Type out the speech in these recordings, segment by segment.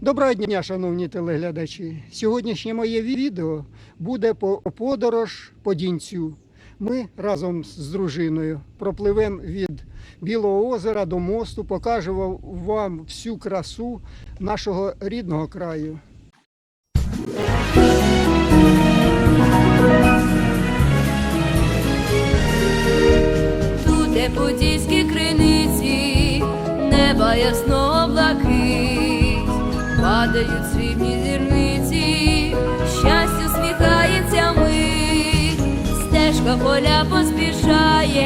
Доброго дня, шановні телеглядачі. Сьогоднішнє моє відео буде по подорож по Дінцю. Ми разом з дружиною пропливемо від Білого озера до мосту, покажемо вам всю красу нашого рідного краю. Тут де подільські криниці, неба ясного падають срібні зірниці, щастя сміхається ми, стежка поля поспішає,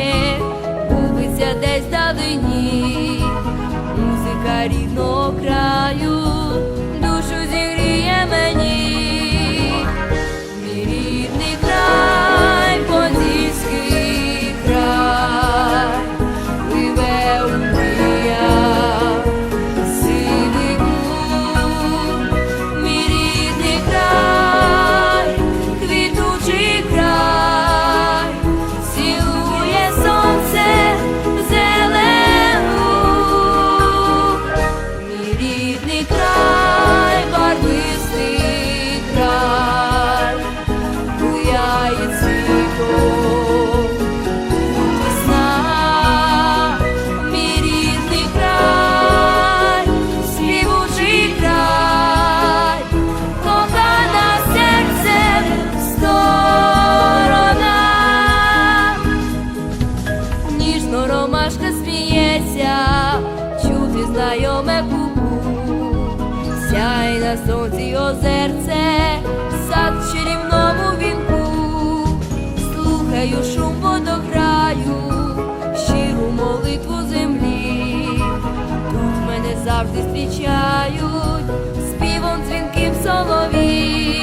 знайоме куку, сяй на сонці озерце, сад в чарівному вінку, слухаю шум водограю, щиру молитву землі, тут мене завжди зустрічають, співом дзвінким солові.